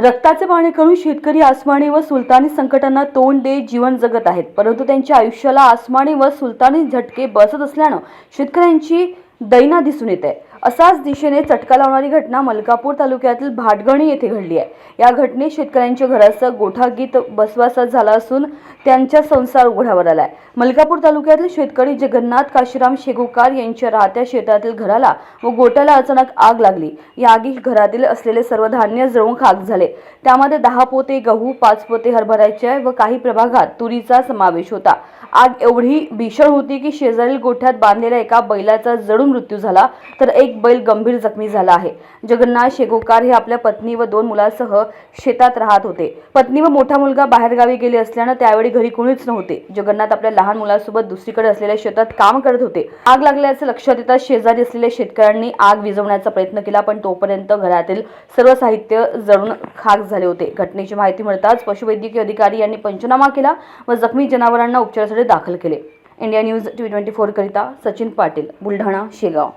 रक्ताचे पाणी करून शेतकरी आसमानी व सुलतानी संकटांना तोंड देत जीवन जगत आहेत. परंतु त्यांच्या आयुष्याला आसमानी व सुलतानी झटके बसत असल्यानं शेतकऱ्यांची दैना दिसून येत आहे. असाच दिशेने चटका लावणारी घटना मलकापूर तालुक्यातील भाटगणी येथे घडली आहे. या घटनेत शेतकऱ्यांच्या घराचं गोठागीत बसवासात झाला असून त्यांचा संसार उघड्यावर आलाय. मलकापूर तालुक्यातील शेतकरी जगन्नाथ काशीराम शेगुकार यांच्या राहत्या शेतातील घराला व गोट्याला अचानक आग लागली. या आगीत घरातील असलेले सर्व धान्य जळून खाक झाले. त्यामध्ये दहा पोते गहू पाच पोते हरभऱ्याचे व काही प्रभागात तुरीचा समावेश होता. आग एवढी भीषण होती की शेजारील गोठ्यात बांधलेल्या एका बैलाचा जळून मृत्यू झाला. तर एक बैल गंभीर जखमी झाला आहे. जगन्नाथ शेगोकार हे आपल्या पत्नी व दोन मुलासह शेतात राहत होते. पत्नी व मोठा मुलगा बाहेरगावी गेले असल्यानं त्यावेळी घरी कोणीच नव्हते. जगन्नाथ आपल्या लहान मुलासोबत दुसरीकडे असलेल्या शेतात काम करत होते. आग लागल्याचं लक्षात येताच शेजारी असलेल्या शेतकऱ्यांनी आग विझवण्याचा प्रयत्न केला पण तोपर्यंत घरातील सर्व साहित्य जळून खाक झाले होते. घटनेची माहिती मिळताच पशुवैद्यकीय अधिकारी यांनी पंचनामा केला व जखमी जनावरांना उपचारासाठी दाखल केले. India news T twenty four करिता सचिन पाटील बुलढाणा शेगाव.